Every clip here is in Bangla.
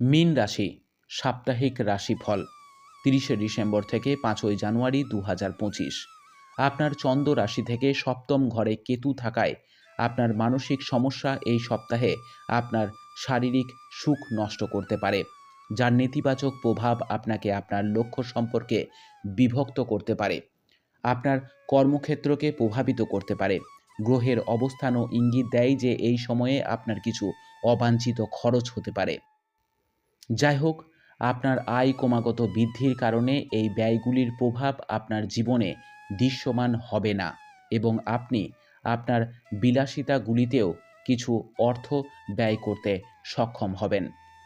মীন রাশি, সাপ্তাহিক রাশিফল, তিরিশে ডিসেম্বর থেকে পাঁচই জানুয়ারি দু হাজার পঁচিশ। আপনার চন্দ্র রাশি থেকে সপ্তম ঘরে কেতু থাকায় আপনার মানসিক সমস্যা এই সপ্তাহে আপনার শারীরিক সুখ নষ্ট করতে পারে, যার নেতিবাচক প্রভাব আপনাকে আপনার লক্ষ্য সম্পর্কে বিভক্ত করতে পারে। আপনার কর্মক্ষেত্রকে প্রভাবিত করতে পারে, গ্রহের অবস্থানও ইঙ্গিত দেয় যে এই সময়ে আপনার কিছু অবাঞ্ছিত খরচ হতে পারে। যাই হোক, আপনার আয় ক্রমাগত বৃদ্ধির কারণে এই ব্যয়গুলির প্রভাব আপনার জীবনে দৃশ্যমান হবে না এবং আপনি আপনার বিলাসিতাগুলিতেও কিছু অর্থ ব্যয় করতে সক্ষম হবেন।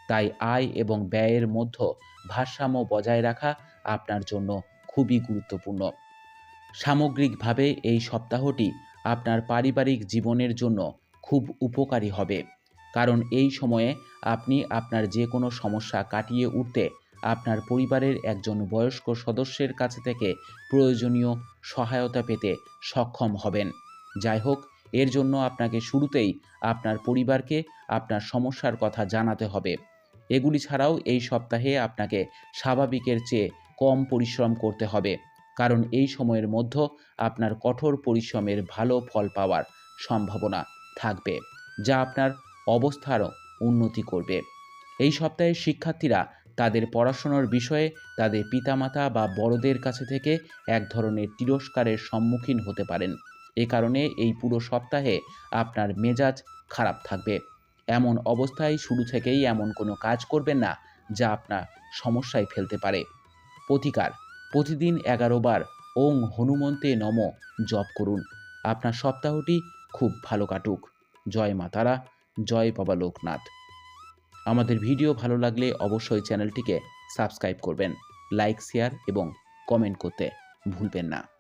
তাই আয় এবং ব্যয়ের মধ্যে ভারসাম্য বজায় রাখা আপনার জন্য খুবই গুরুত্বপূর্ণ। সামগ্রিকভাবে এই সপ্তাহটি আপনার পারিবারিক জীবনের জন্য খুব উপকারী হবে। কারণ এই সময়ে আপনি আপনার যে কোনো সমস্যা কাটিয়ে উঠতে আপনার পরিবারের একজন বয়স্ক সদস্যের কাছে থেকে প্রয়োজনীয় সহায়তা পেতে সক্ষম হবেন। যাই হোক, এর জন্য আপনাকে শুরুতেই আপনার পরিবারকে আপনার সমস্যার কথা জানাতে হবে। এগুলি ছাড়াও এই সপ্তাহে আপনাকে স্বাভাবিকের চেয়ে কম পরিশ্রম করতে হবে, কারণ এই সময়ের মধ্যে আপনার কঠোর পরিশ্রমের ভালো ফল পাওয়ার সম্ভাবনা থাকবে, যা আপনার অবস্থারও উন্নতি করবে। এই সপ্তাহে শিক্ষার্থীরা তাদের পড়াশোনার বিষয়ে তাদের পিতামাতা বা বড়দের কাছে থেকে এক ধরনের তিরস্কারের সম্মুখীন হতে পারেন। এ কারণে এই পুরো সপ্তাহে আপনার মেজাজ খারাপ থাকবে। এমন অবস্থায় শুরু থেকেই এমন কোনো কাজ করবেন না যা আপনার সমস্যায় ফেলতে পারে। প্রতিকার, প্রতিদিন এগারো বার ওং হনুমন্তে নম জপ করুন। আপনার সপ্তাহটি খুব ভালো কাটুক। জয় মাতারা। জয় বাবা লোকনাথ। আমাদের ভিডিও ভালো লাগলে অবশ্যই চ্যানেলটিকে সাবস্ক্রাইব করবেন, লাইক, শেয়ার এবং কমেন্ট করতে ভুলবেন না।